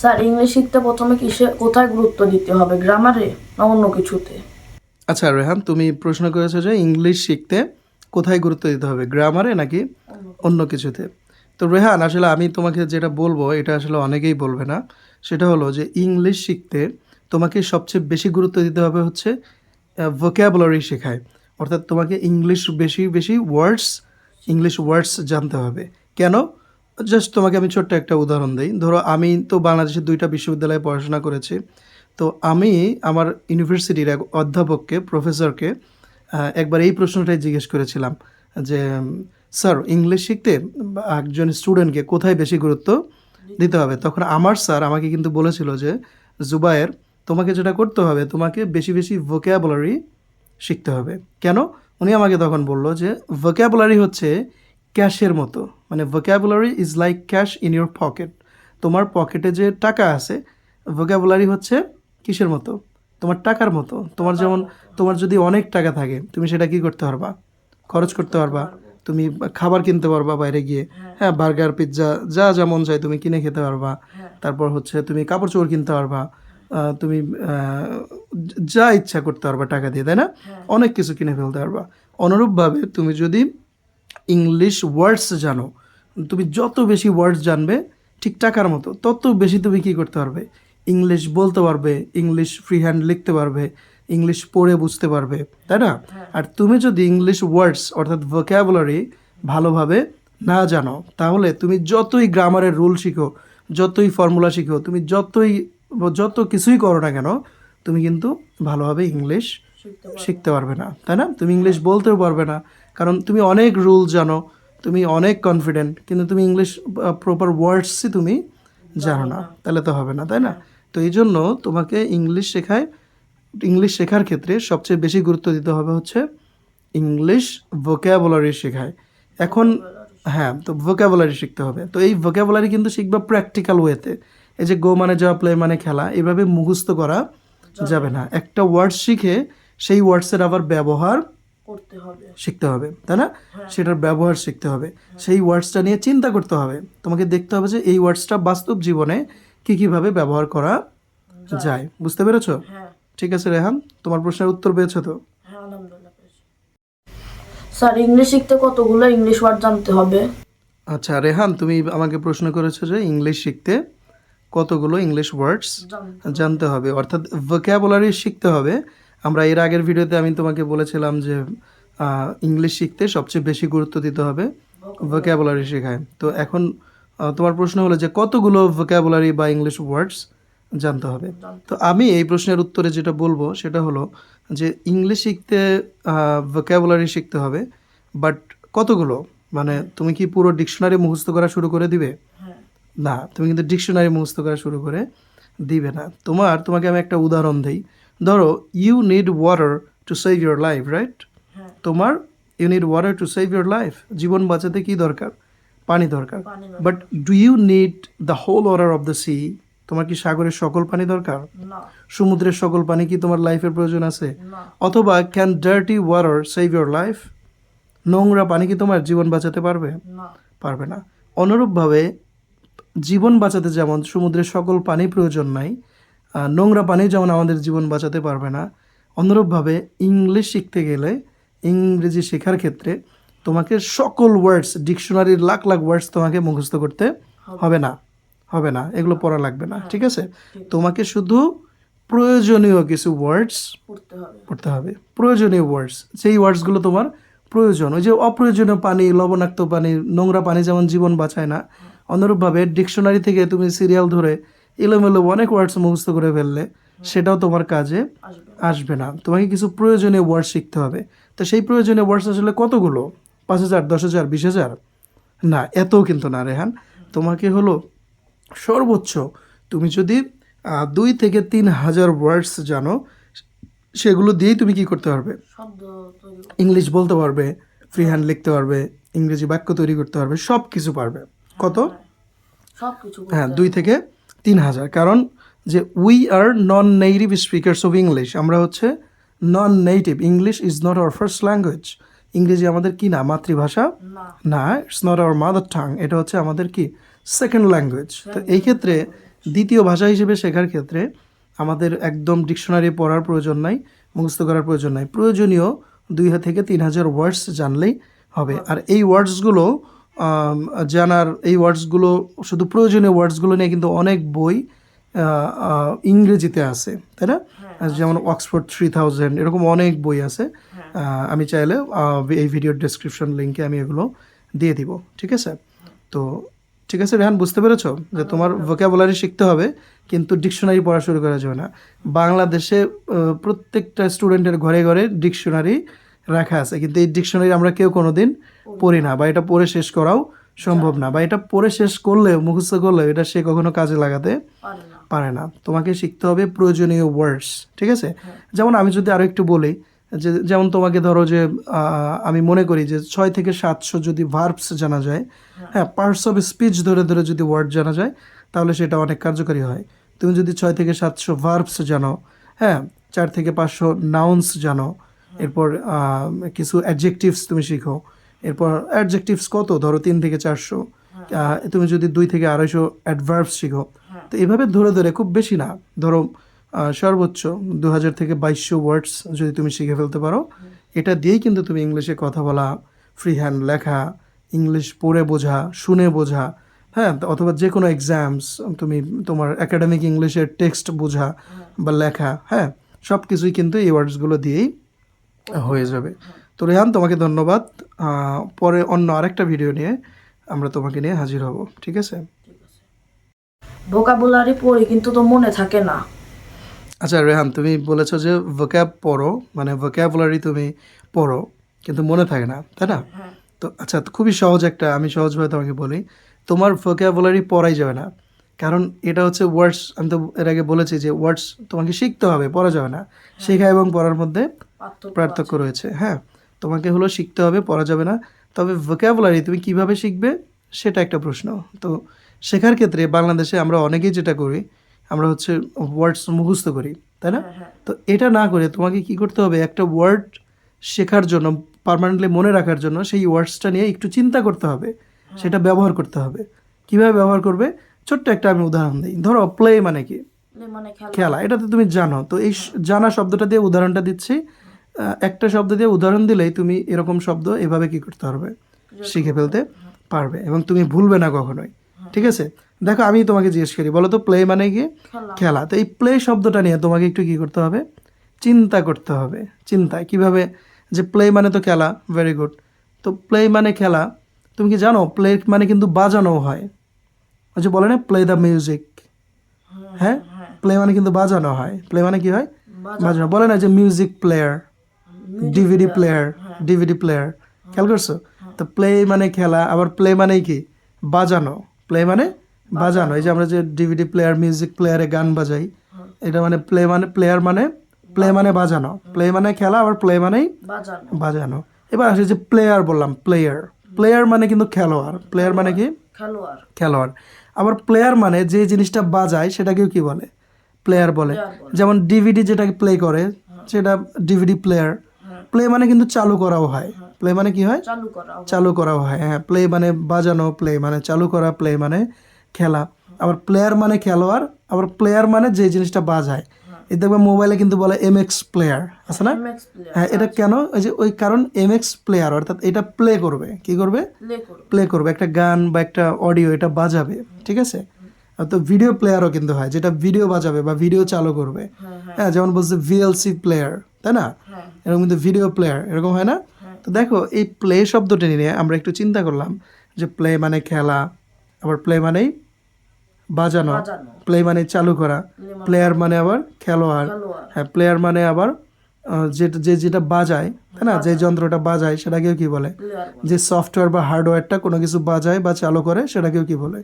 Sir, English শিখতে প্রথমে কিসে, কোথায় গুরুত্ব দিতে হবে, গ্রামারে না অন্য কিছুতে? আচ্ছা রেহান, তুমি প্রশ্ন করেছ যে ইংলিশ শিখতে কোথায় গুরুত্ব দিতে হবে, গ্রামারে নাকি অন্য কিছুতে? তো রেহান, আসলে আমি তোমাকে যেটা বলব, এটা আসলে অনেকেই বলবে না, সেটা হলো যে ইংলিশ শিখতে তোমাকে সবচেয়ে বেশি গুরুত্ব দিতে হবে হচ্ছে ভোক্যাবুলারি শেখায়। অর্থাৎ তোমাকে ইংলিশ বেশি বেশি ওয়ার্ডস ইংলিশ ওয়ার্ডস জানতে হবে। কেন? জাস্ট তোমাকে আমি ছোট্ট একটা উদাহরণ দিই। ধরো, আমি তো বাংলাদেশের দুইটা বিশ্ববিদ্যালয়ে পড়াশোনা করেছি। তো আমি আমার ইউনিভার্সিটির এক অধ্যাপককে, প্রফেসরকে একবার এই প্রশ্নটাই জিজ্ঞেস করেছিলাম যে, স্যার, ইংলিশ শিখতে একজন স্টুডেন্টকে কোথায় বেশি গুরুত্ব দিতে হবে? তখন আমার স্যার আমাকে কিন্তু বলেছিল যে, জুবায়ের, তোমাকে যেটা করতে হবে, তোমাকে বেশি বেশি ভোক্যাবুলারি শিখতে হবে। কেন? উনি আমাকে তখন বলল যে ভোক্যাবুলারি হচ্ছে ক্যাশের মতো। মানে vocabulary is like cash in your pocket তোমার পকেটে যে টাকা আছে ভোক্যাবুলারি হচ্ছে কিসের মতো? তোমার টাকার মতো। তোমার যেমন তোমার যদি অনেক টাকা থাকে তুমি সেটা কি করতে পারবা? খরচ করতে পারবা। তুমি খাবার কিনতে পারবা বাইরে গিয়ে। হ্যাঁ। বার্গার পিৎজা যা যেমন চাই তুমি কিনে খেতে পারবা। তারপর হচ্ছে তুমি কাপড় চোপড় কিনতে পারবা। তুমি যা ইচ্ছা করতে পারবা টাকা দিয়ে তাই না? অনেক কিছু কিনে ফেলতে পারবা। অনুরূপভাবে তুমি যদি ইংলিশ ওয়ার্ডস জানো। তুমি যত বেশি ওয়ার্ডস জানবে ঠিক টাকার মতো তত বেশি তুমি কি করতে পারবে? ইংলিশ বলতে পারবে ইংলিশ ফ্রি হ্যান্ড লিখতে পারবে ইংলিশ পড়ে বুঝতে পারবে তাই না? আর তুমি যদি ইংলিশ ওয়ার্ডস অর্থাৎ ভোক্যাবুলারি ভালোভাবে না জানো তাহলে তুমি যতই গ্রামারের রুল শিখো যতই ফর্মুলা শিখো তুমি যতই যত কিছুই করো না কেন তুমি কিন্তু ভালোভাবে ইংলিশ শিখতে পারবে। না তাই না? তুমি ইংলিশ বলতেও পারবে না কারণ তুমি অনেক রুল জানো, তুমি অনেক কনফিডেন্ট কিন্তু তুমি ইংলিশ প্রপার ওয়ার্ডসই তুমি জানো না, তাহলে তো হবে না, তাই না? তো এই জন্য তোমাকে ইংলিশ শেখায় ইংলিশ শেখার ক্ষেত্রে সবচেয়ে বেশি গুরুত্ব দিতে হবে হচ্ছে ইংলিশ ভোক্যাবুলারি শেখায়। এখন হ্যাঁ তো ভোক্যাবুলারি শিখতে হবে। তো এই ভোক্যাবুলারি কিন্তু শিখবা প্র্যাকটিক্যাল ওয়েতে এই যে গো মানে যাওয়া প্লে মানে খেলা, এভাবে মুখস্থ করা যাবে না। একটা ওয়ার্ড শিখে সেই ওয়ার্ডসের আবার ব্যবহার করতে হবে। শিখতে হবে তাই না? সেটার ব্যবহার শিখতে হবে। সেই ওয়ার্ডসটা নিয়ে চিন্তা করতে হবে। তোমাকে দেখতে হবে যে এই ওয়ার্ডসটা বাস্তব জীবনে কি কীভাবে ব্যবহার করা যায়। বুঝতে পেরেছ? হ্যাঁ। ঠিক আছে রেহান তোমার প্রশ্নের উত্তর পেয়েছ তো? হ্যাঁ। স্যার ইংলিশ শিখতে কতগুলো ইংলিশ ওয়ার্ড জানতে হবে? আচ্ছা রেহান তুমি আমাকে প্রশ্ন করেছ যে ইংলিশ শিখতে কতগুলো ইংলিশ ওয়ার্ডস জানতে হবে। অর্থাৎ ভোক্যাবুলারি শিখতে হবে। আমরা এর আগের ভিডিওতে আমি তোমাকে বলেছিলাম যে ইংলিশ শিখতে সবচেয়ে বেশি গুরুত্ব দিতে হবে ভোক্যাবুলারি শেখায়। তো এখন তোমার প্রশ্ন হলো যে কতগুলো ভোক্যাবুলারি বা ইংলিশ ওয়ার্ডস জানতে হবে? তো আমি এই প্রশ্নের উত্তরে যেটা বলব সেটা হলো যে ইংলিশ শিখতে ভোক্যাবুলারি শিখতে হবে বাট কতগুলো? মানে তুমি কি পুরো ডিকশনারি মুখস্থ করা শুরু করে দিবে? হ্যাঁ। না তুমি কিন্তু ডিকশনারি মুখস্থ করা শুরু করে দিবে না। তোমার তোমাকে আমি একটা উদাহরণ দিই। ধরো you need water to save your life right তোমার you need water to save your life জীবন বাঁচাতে কি দরকার? পানি দরকার। But do you need the whole water of the sea তোমার কি সাগরের সকল পানি দরকার? সমুদ্রের সকল পানি কি তোমার লাইফের প্রয়োজন আছে? অথবা can dirty water save your life নোংরা পানি কি তোমার জীবন বাঁচাতে পারবে? পারবে না। অনুরূপভাবে জীবন বাঁচাতে যেমন সমুদ্রের সকল পানি প্রয়োজন নাই নোংরা পানি যেমন আমাদের জীবন বাঁচাতে পারবে না অনুরূপভাবে ইংলিশ শিখতে গেলে ইংরেজি শেখার ক্ষেত্রে তোমাকে সকল ওয়ার্ডস ডিকশনারির লাখ লাখ ওয়ার্ডস তোমাকে মুখস্থ করতে হবে। না হবে না এগুলো পড়া লাগবে না ঠিক আছে? তোমাকে শুধু প্রয়োজনীয় কিছু ওয়ার্ডস পড়তে হবে। প্রয়োজনীয় ওয়ার্ডস সেই ওয়ার্ডসগুলো তোমার প্রয়োজন ওই যে অপ্রয়োজনীয় পানি লবণাক্ত পানি নোংরা পানি যেমন জীবন বাঁচায় না অনুরূপভাবে ডিকশনারি থেকে তুমি সিরিয়াল ধরে এলোমেলো অনেক ওয়ার্ডস মুখস্থ করে ফেললে সেটাও তোমার কাজে আসবে না। তোমাকে কিছু প্রয়োজনীয় ওয়ার্ড শিখতে হবে। তো সেই প্রয়োজনীয় ওয়ার্ডস আসলে কতগুলো? পাঁচ হাজার দশ হাজার বিশ হাজার? না এতও কিন্তু না রেহান। তোমাকে হলো সর্বোচ্চ তুমি যদি দুই থেকে তিন হাজার ওয়ার্ডস জানো সেগুলো দিয়েই তুমি কি করতে পারবে? ইংলিশ বলতে পারবে ফ্রি হ্যান্ড লিখতে পারবে ইংরেজি বাক্য তৈরি করতে পারবে সব কিছু পারবে কত? হ্যাঁ দুই থেকে তিন হাজার কারণ যে we are non native speakers of English আমরা হচ্ছে non native English is not our first language ইংরেজি আমাদের কি না মাতৃভাষা? না। It's not our mother tongue এটা হচ্ছে আমাদের কি? সেকেন্ড ল্যাঙ্গুয়েজ তো এই ক্ষেত্রে দ্বিতীয় ভাষা হিসেবে শেখার ক্ষেত্রে আমাদের একদম ডিকশনারি পড়ার প্রয়োজন নাই মুখস্থ করার প্রয়োজন নাই। প্রয়োজনীয় দুই হাজার থেকে তিন হাজার ওয়ার্ডস জানলেই হবে। আর এই ওয়ার্ডসগুলো জানার এই ওয়ার্ডসগুলো শুধু প্রয়োজনীয় ওয়ার্ডসগুলো নিয়ে কিন্তু অনেক বই ইংরেজিতে আছে তাই না? যেমন অক্সফোর্ড থ্রি থাউজেন্ড এরকম অনেক বই আছে। আমি চাইলে এই ভিডিওর ডেসক্রিপশন লিঙ্কে আমি এগুলো দিয়ে দিব ঠিক আছে? তো ঠিক আছে রেহান বুঝতে পেরেছ যে তোমার ভোকাবুলারি শিখতে হবে কিন্তু ডিকশনারি পড়া শুরু করা যাবে না। বাংলাদেশে প্রত্যেকটা স্টুডেন্টের ঘরে ঘরে ডিকশনারি রাখা আছে কিন্তু এই ডিকশনারি আমরা কেউ কোনোদিন পড়ি না বা এটা পড়ে শেষ করাও সম্ভব না বা এটা পড়ে শেষ করলে মুখস্থ করলে এটা সে কখনো কাজে লাগাতে পারে না। তোমাকে শিখতে হবে প্রয়োজনীয় ওয়ার্ডস ঠিক আছে? যেমন আমি যদি আরও একটু বলি যে যেমন তোমাকে ধরো যে আমি মনে করি যে ছয় থেকে সাতশো যদি ভার্বস জানা যায় হ্যাঁ। পার্টস অফ স্পিচ ধরে ধরে যদি ওয়ার্ড জানা যায় তাহলে সেটা অনেক কার্যকরী হয়। তুমি যদি ছয় থেকে সাতশো ভার্বস জানো হ্যাঁ চার থেকে পাঁচশো নাউন্স জানো এরপর কিছু অ্যাডজেক্টিভস তুমি শিখো এরপর অ্যাডজেক্টিভস কত? ধরো তিন থেকে চারশো। তুমি যদি দুই থেকে আড়াইশো অ্যাডভার্বস শিখো তো এভাবে ধরে ধরে খুব বেশি না। ধরো সর্বোচ্চ দু হাজার থেকে বাইশশো ওয়ার্ডস যদি তুমি শিখে ফেলতে পারো এটা দিয়েই কিন্তু তুমি ইংলিশে কথা বলা ফ্রি হ্যান্ড লেখা ইংলিশ পড়ে বোঝা শুনে বোঝা হ্যাঁ তো অথবা যে কোনো এক্সামস তুমি তোমার একাডেমিক ইংলিশের টেক্সট বোঝা বা লেখা হ্যাঁ সব কিছুই কিন্তু এই ওয়ার্ডসগুলো দিয়েই হয়ে যাবে। তো রেহান তোমাকে ধন্যবাদ। পরে অন্য আরেকটা ভিডিও নিয়ে আমরা তোমাকে নিয়ে হাজির হব ঠিক আছে? ভোকাবুলারি পড়ি কিন্তু তো মনে থাকে না। আচ্ছা রেহান তুমি বলেছ যে ভোক্যাব পড়ো মানে ভোক্যাবুলারি তুমি পড়ো কিন্তু মনে থাকে না তাই না? হ্যাঁ। তো আচ্ছা খুবই সহজ একটা আমি সহজভাবে তোমাকে বলি। তোমার ভোক্যাবুলারি পড়াই যাবে না কারণ এটা হচ্ছে ওয়ার্ডস আমি তো এর আগে বলেছি যে ওয়ার্ডস তোমাকে শিখতে হবে পড়া যাবে না। শেখা এবং পড়ার মধ্যে পার্থক্য রয়েছে হ্যাঁ। তোমাকে হলো শিখতে হবে পড়া যাবে না। তবে ভোক্যাবুলারি তুমি কীভাবে শিখবে সেটা একটা প্রশ্ন। তো শেখার ক্ষেত্রে বাংলাদেশে আমরা অনেকেই যেটা করি আমরা হচ্ছে ওয়ার্ডস মুখস্থ করি তাই না? হ্যাঁ হ্যাঁ। তো এটা না করে তোমাকে কি করতে হবে একটা ওয়ার্ড শেখার জন্য পার্মানেন্টলি মনে রাখার জন্য সেই ওয়ার্ডসটা নিয়ে একটু চিন্তা করতে হবে। সেটা ব্যবহার করতে হবে। কীভাবে ব্যবহার করবে? ছোট্ট একটা আমি উদাহরণ দিই। ধরো প্লে মানে কি? মানে খেলা। এটা তো তুমি জানো। তো এই জানা শব্দটা দিয়ে উদাহরণটা দিচ্ছি। একটা শব্দ দিয়ে উদাহরণ দিলেই তুমি এরকম শব্দ এভাবে কি করতে পারবে? শিখে ফেলতে পারবে এবং তুমি ভুলবে না কখনোই। ঠিক আছে? দেখো আমি তোমাকে জিজ্ঞেস করি বলো তো প্লে মানে কি? খেলা। তো এই প্লে শব্দটা নিয়ে তোমাকে একটু কি করতে হবে? চিন্তা করতে হবে। চিন্তা কীভাবে? যে প্লে মানে তো খেলা ভেরি গুড তো প্লে মানে খেলা। তুমি কি জানো প্লে মানে কিন্তু বাজানো হয়। ওই যে বলে না প্লে দ্য মিউজিক হ্যাঁ প্লে মানে কিন্তু বাজানো হয়। প্লে মানে কি হয়। বাজানো। বলে না যে music player DVD player DVD player খেয়াল করছ? তো প্লে মানে খেলা আবার প্লে মানে কি? বাজানো। প্লে মানে বাজানো। এই যে আমরা যে ডিভিডি প্লেয়ার মিউজিক প্লেয়ারে গান বাজাই এটা মানে প্লে মানে প্লেয়ার মানে প্লে মানে বাজানো। প্লে মানে খেলা আবার প্লে মানেই বাজানো। বাজানো। এবার আসে যে প্লেয়ার বললাম প্লেয়ার প্লেয়ার মানে কিন্তু খেলোয়াড়। প্লেয়ার মানে কি? খেলোয়াড়। খেলোয়াড়। আবার প্লেয়ার মানে যে জিনিসটা বাজায় সেটাকেও কি বলে? প্লেয়ার বলে। যেমন ডিভিডি যেটাকে প্লে করে সেটা ডিভিডি প্লেয়ার প্লে মানে কিন্তু চালু করাও হয়। প্লে মানে কি হয়? চালু করাও হয়। হ্যাঁ প্লে মানে বাজানো প্লে মানে চালু করা প্লে মানে খেলা। আবার প্লেয়ার মানে খেলোয়াড় আবার প্লেয়ার মানে যে জিনিসটা বাজায়। এই দেখবে মোবাইলে কিন্তু বলে এম এক্স প্লেয়ার আছে না? হ্যাঁ এটা কেন? ওই যে ওই কারণ এম এক্স প্লেয়ার অর্থাৎ এটা প্লে করবে। কি করবে? প্লে করবে। একটা গান বা একটা অডিও এটা বাজাবে ঠিক আছে? তো ভিডিও প্লেয়ারও কিন্তু হয় যেটা ভিডিও বাজাবে বা ভিডিও চালু করবে। হ্যাঁ হ্যাঁ। হ্যাঁ যেমন বলছে ভিএলসি প্লেয়ার তাই না? হ্যাঁ। এরকম কিন্তু ভিডিও প্লেয়ার এরকম হয় না? তো দেখো এই প্লে শব্দটি নিয়ে আমরা একটু চিন্তা করলাম যে প্লে মানে খেলা আবার প্লে মানেই বাজানো প্লে মানে চালু করা প্লেয়ার মানে আবার খেলোয়াড় হ্যাঁ প্লেয়ার মানে আবার যেটা যে যেটা বাজায় তাই না? যে যন্ত্রটা বাজায় সেটাকেও কি বলে? যে সফটওয়্যার বা হার্ডওয়্যারটা কোনো কিছু বাজায় বা চালু করে সেটাকেও কি বলে?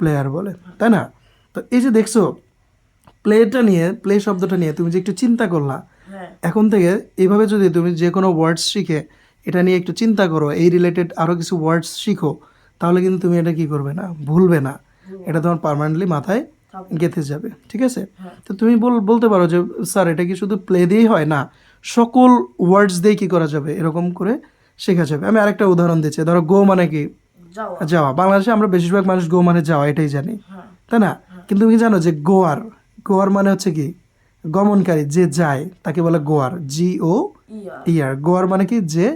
প্লেয়ার বলে। তাই না? তো এই যে দেখছ প্লেটা নিয়ে প্লে শব্দটা নিয়ে তুমি যে একটু চিন্তা করলা হ্যাঁ এখন থেকে এইভাবে যদি তুমি যে কোনো ওয়ার্ডস শিখে এটা নিয়ে একটু চিন্তা করো এই রিলেটেড আরও কিছু ওয়ার্ডস শিখো তাহলে কিন্তু তুমি এটা কি করবে না? ভুলবে না। এটা তোমার পার্মানেন্টলি মাথায় গেঁথে যাবে ঠিক আছে? হ্যাঁ। তো তুমি বল বলতে পারো যে স্যার এটা কি শুধু প্লে দিয়েই হয় না? সকল ওয়ার্ডস দিয়ে কি করা যাবে? এরকম করে শেখা যাবে। আমি আরেকটা উদাহরণ দিচ্ছি। ধরো গো মানে কি? যাওয়া। যাওয়া। বাংলাদেশে আমরা বেশিরভাগ মানুষ গো মানে যাওয়া এটাই জানি। হ্যাঁ। তাই না? কিন্তু তুমি জানো যে গোয়ার গোয়ার মানে হচ্ছে কি? গমনকারী যে যায় তাকে বলে গোয়ার জি ও ইয়ার গোয়ার মানে কি? যে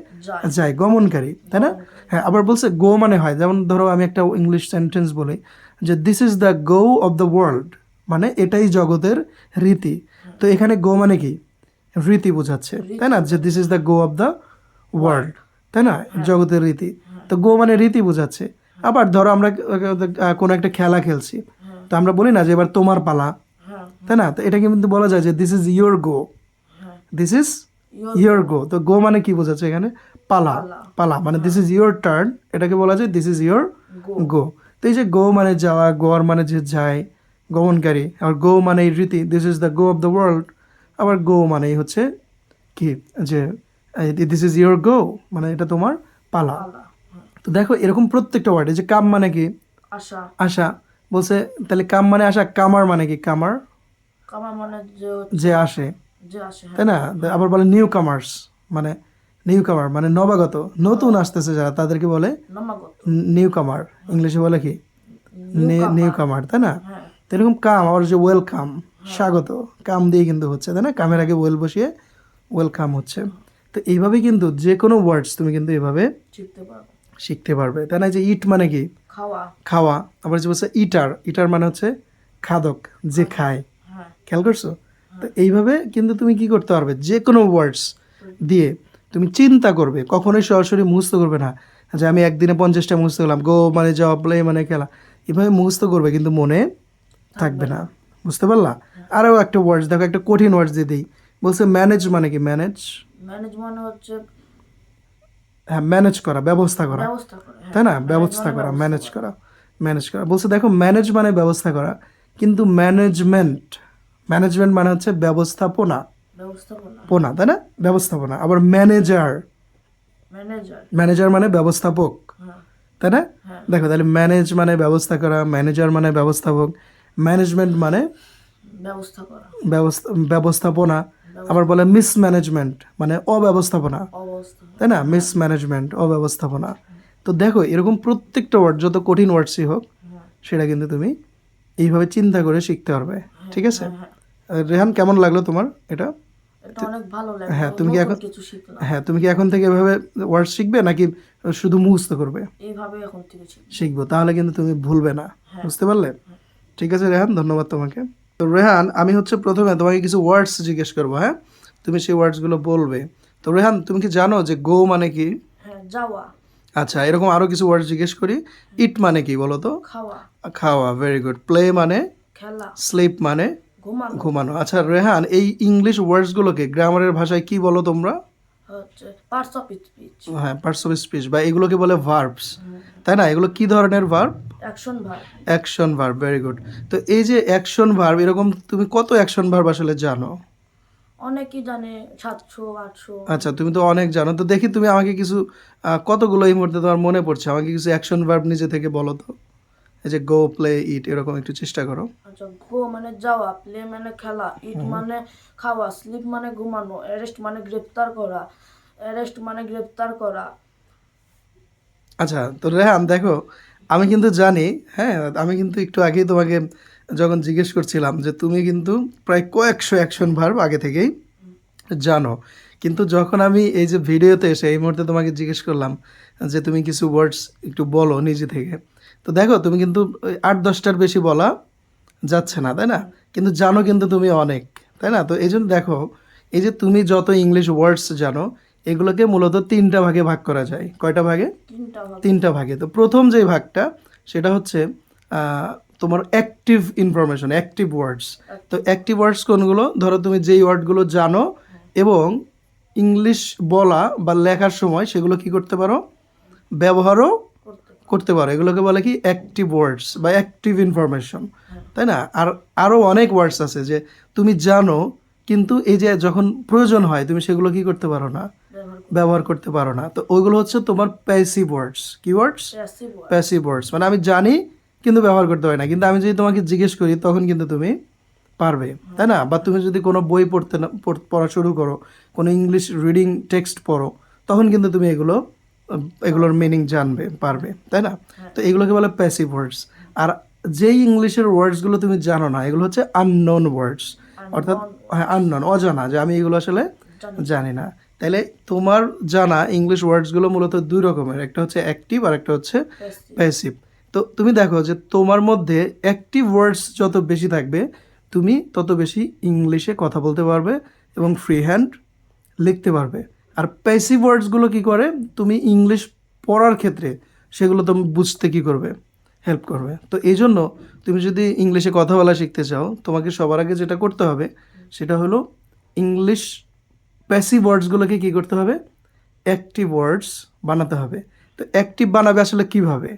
যায়। গমনকারী তাই না? হ্যাঁ আবার বলছে গো মানে হয় যেমন ধরো আমি একটা ইংলিশ সেন্টেন্স বলি যে this is the go of the world মানে এটাই জগতের রীতি। তো এখানে গো মানে কি? রীতি বোঝাচ্ছে তাই না? যে this is the go of the world তাই না? জগতের রীতি। তো গো মানে রীতি বোঝাচ্ছে। আবার ধরো আমরা কোনো একটা খেলা খেলছি তো আমরা বলি না যে এবার তোমার পালা হ্যাঁ তাই না? তো এটা কিন্তু বলা যায় যে this is your go this is your go তো গো মানে কি বোঝাচ্ছে এখানে? পালা। পালা। মানে দিস ইজ ইয়োর টার্ন এটাকে বলা যায় দিস ইজ ইয়োর গো তো এই যে গো মানে যাওয়া গোয়ার মানে যে যায় গমনকারী আর গো মানে এই রীতি this is the go of the world আবার গো মানেই হচ্ছে কি? যে দিস ইজ ইয়োর গো মানে এটা তোমার পালা। পালা হ্যাঁ। তো দেখো এরকম প্রত্যেকটা ওয়ার্ড এই যে কাম মানে কি? আশা। আশা। বলছে তাহলে কাম মানে আশা কামার মানে কি? কামার কামার মানে যে আসে। হ্যাঁ। তাই না? আবার বলে নিউ কামার্স মানে নিউ কামার মানে নবাগত নতুন আসতেছে যারা তাদেরকে বলে নিউ কামার ইংলিশে বলে কি? নিউ কামার তাই না? হ্যাঁ। এরকম কাম আবার যে ওয়েলকাম স্বাগত কাম দিয়ে কিন্তু হচ্ছে তাই না? কামের আগে ওয়েল বসিয়ে ওয়েলকাম হচ্ছে। তো এইভাবে কিন্তু যে কোনো ওয়ার্ডস তুমি কিন্তু এভাবে শিখতে পারবে। তাই না? যে ইট মানে কি? খাওয়া। খাওয়া। আবার যে বলছে ইটার ইটার মানে হচ্ছে খাদক যে খায়। হ্যাঁ খেয়াল করছ? তো এইভাবে কিন্তু তুমি কি করতে পারবে? যে কোনো ওয়ার্ডস দিয়ে তুমি চিন্তা করবে কখনোই সরাসরি মুখস্থ করবে না। যে আমি একদিনে পঞ্চাশটা মুখস্থ করলাম গো মানে যাওয়া প্লে মানে খেলা। এভাবে মুখস্থ করবে কিন্তু মনে থাকবে না। বুঝতে পারলা? আরও একটা ওয়ার্ডস দেখো একটা কঠিন ওয়ার্ডস দিয়ে দিই। বলছে ম্যানেজ মানে কি? ম্যানেজ ম্যানেজ মানে হচ্ছে হ্যাঁ ম্যানেজ করা ব্যবস্থা করা। ব্যবস্থা করে হ্যাঁ। তাই না? ব্যবস্থা করা ম্যানেজ করা। ম্যানেজ করা। বলছে দেখো ম্যানেজ মানে ব্যবস্থা করা কিন্তু ম্যানেজমেন্ট ম্যানেজমেন্ট মানে হচ্ছে ব্যবস্থাপনা। ব্যবস্থাপনা। পোনা তাই না? ব্যবস্থাপনা। আবার ম্যানেজার ম্যানেজার মানে ব্যবস্থাপক। হ্যাঁ। তাই না? হ্যাঁ। দেখো তাহলে ম্যানেজ মানে ব্যবস্থা করা ম্যানেজার মানে ব্যবস্থাপক ম্যানেজমেন্ট মানে ব্যবস্থা ব্যবস্থাপনা। আবার বলে মিসম্যানেজমেন্ট মানে অব্যবস্থাপনা। তাই না? মিসম্যানেজমেন্ট অব্যবস্থাপনা। তো দেখো এরকম প্রত্যেকটা ওয়ার্ড যত কঠিন ওয়ার্ডসই হোক হ্যাঁ। সেটা কিন্তু তুমি এইভাবে চিন্তা করে শিখতে পারবে। ঠিক আছে? রেহান কেমন লাগল তোমার এটা? হ্যাঁ, তুমি কি এখন- হ্যাঁ তুমি কি এখন থেকে এভাবে ওয়ার্ড শিখবে নাকি শুধু মুখস্থ করবে? শিখব। তাহলে কিন্তু তুমি ভুলবে না বুঝতে পারলে? ঠিক আছে রেহান ধন্যবাদ তোমাকে। তো রেহান আমি হচ্ছে প্রথমে তোমাকে কিছু ওয়ার্ডস জিজ্ঞেস করব হ্যাঁ? তুমি সেই ওয়ার্ডসগুলো বলবে। তো রেহান তুমি কি জানো যে গো মানে কি? হ্যাঁ যাওয়া। আচ্ছা এরকম আরও কিছু ওয়ার্ড জিজ্ঞেস করি। ইট মানে কি বলো তো? খাওয়া। খাওয়া ভেরি গুড প্লে মানে? খেলা। স্লিপ মানে? ঘুমানো। আচ্ছা রেহান এই ইংলিশ ওয়ার্ডসগুলোকে গ্রামারের ভাষায় কি বলো তোমরা? পার্টস অফ স্পিচ হ্যাঁ পার্টস অফ স্পিচ বা এগুলোকে বলে ভার্বস তাই না? এগুলো কি ধরনের verb action verb action verb very good তো এই যে অ্যাকশন ভার্ব এরকম তুমি কত অ্যাকশন ভার্ব আসলে জানো? অনেকেই জানে সাতশো আটশো। আচ্ছা তুমি তো অনেক জানো। তো দেখি তুমি আমাকে কিছু কতগুলো এই মুহূর্তে তোমার মনে পড়ছে? আমাকে কিছু অ্যাকশন ভার্ব নিজে থেকে বলো তো। এই যে গো প্লে ইট এরকম একটু চেষ্টা করো। আচ্ছা গো মানে যাওয়া প্লে মানে খেলা ইট মানে খাওয়া স্লিপ মানে ঘুমানো অ্যারেস্ট মানে গ্রেপ্তার করা অ্যারেস্ট মানে গ্রেপ্তার করা। আচ্ছা তো রেহান দেখো আমি কিন্তু জানি হ্যাঁ আমি কিন্তু একটু আগেই তোমাকে যখন জিজ্ঞেস করছিলাম যে তুমি কিন্তু প্রায় কয়েকশো অ্যাকশন ভার্ব আগে থেকেই জানো। কিন্তু যখন আমি এই যে ভিডিওতে এসে এই মুহূর্তে তোমাকে জিজ্ঞেস করলাম যে তুমি কিছু ওয়ার্ডস একটু বলো নিজে থেকে তো দেখো তুমি কিন্তু আট দশটার বেশি বলা যাচ্ছে না তাই না? কিন্তু জানো কিন্তু তুমি অনেক তাই না? তো এই জন্য দেখো এই যে তুমি যত ইংলিশ ওয়ার্ডস জানো এগুলোকে মূলত তিনটা ভাগে ভাগ করা যায়। কয়টা ভাগে? তিনটা ভাগে। তো প্রথম যে ভাগটা সেটা হচ্ছে তোমার অ্যাক্টিভ ইনফরমেশন অ্যাক্টিভ ওয়ার্ডস তো অ্যাক্টিভ ওয়ার্ডস কোনগুলো? ধরো তুমি যেই ওয়ার্ডগুলো জানো এবং ইংলিশ বলা বা লেখার সময় সেগুলো কি করতে পারো? ব্যবহারও করতে পারো। এগুলোকে বলে কি অ্যাক্টিভ ওয়ার্ডস বা অ্যাক্টিভ ইনফরমেশন তাই না? আর আরও অনেক ওয়ার্ডস আছে যে তুমি জানো কিন্তু এই যে যখন প্রয়োজন হয় তুমি সেগুলো কি করতে পারো না? ব্যবহার করতে পারো না। তো ওইগুলো হচ্ছে তোমার প্যাসিভ ওয়ার্ডস কি ওয়ার্ডস প্যাসিভ ওয়ার্ডস মানে আমি জানি কিন্তু ব্যবহার করতে পারি না। কিন্তু আমি যদি তোমাকে জিজ্ঞেস করি তখন কিন্তু তুমি পারবে। তাই না? বা তুমি যদি কোনো বই পড়তে না পড়- শুরু করো কোনো ইংলিশ রিডিং টেক্সট পড়ো তখন কিন্তু তুমি এগুলো এগুলোর মিনিং জানবে পারবে তাই না? তো এগুলোকে বলে প্যাসিভ ওয়ার্ডস আর যেই ইংলিশের ওয়ার্ডসগুলো তুমি জানো না এগুলো হচ্ছে আননোন ওয়ার্ডস অর্থাৎ হ্যাঁ আননোন অজানা যে আমি এগুলো আসলে জানি। জানি না। তাহলে তোমার জানা ইংলিশ ওয়ার্ডসগুলো মূলত দুই রকমের একটা হচ্ছে অ্যাক্টিভ আর একটা হচ্ছে প্যাসিভ তো তুমি দেখো যে তোমার মধ্যে অ্যাক্টিভ ওয়ার্ডস যত বেশি থাকবে তুমি তত বেশি ইংলিশে কথা বলতে পারবে এবং ফ্রি হ্যান্ড লিখতে পারবে। আর প্যাসিভ ওয়ার্ডসগুলো কি করে? তুমি ইংলিশ পড়ার ক্ষেত্রে সেগুলো তুমি বুঝতে কি করবে? হেল্প করবে। তো এই জন্য তুমি যদি ইংলিশে কথা বলা শিখতে চাও, তোমাকে সবার আগে যেটা করতে হবে, সেটা হলো ইংলিশ প্যাসিভ ওয়ার্ডসগুলোকে কী করতে হবে? অ্যাক্টিভ ওয়ার্ডস বানাতে হবে। তো অ্যাক্টিভ বানাবে আসলে কীভাবে?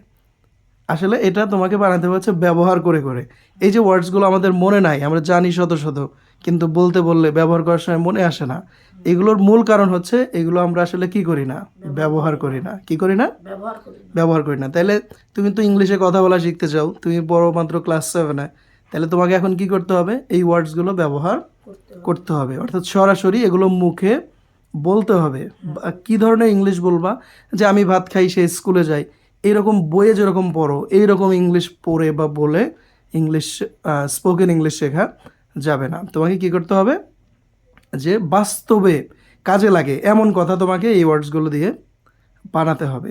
আসলে এটা তোমাকে বানাতে হচ্ছে ব্যবহার করে করে। এই যে ওয়ার্ডসগুলো আমাদের মনে নাই, আমরা জানি শত শত, কিন্তু বলতে বললে ব্যবহার করার সময় মনে আসে না। এগুলোর মূল কারণ হচ্ছে এগুলো আমরা আসলে কি করি না? ব্যবহার করি না। কি করি না? ব্যবহার করি না। তাহলে তুমি তো ইংলিশে কথা বলা শিখতে চাও তুমি বড় মাত্র ক্লাস সেভেনে তাহলে তোমাকে এখন কি করতে হবে? এই ওয়ার্ডসগুলো ব্যবহার করতে হবে। অর্থাৎ সরাসরি এগুলো মুখে বলতে হবে। কি ধরনের ইংলিশ বলবা? যে আমি ভাত খাই সে স্কুলে যাই এইরকম বইয়ে যেরকম পড়ো এইরকম ইংলিশ পড়ে বা বলে ইংলিশ স্পোকেন ইংলিশ শেখা যাবে না। তোমাকে কি করতে হবে? যে বাস্তবে কাজে লাগে এমন কথা তোমাকে এই ওয়ার্ডসগুলো দিয়ে বানাতে হবে।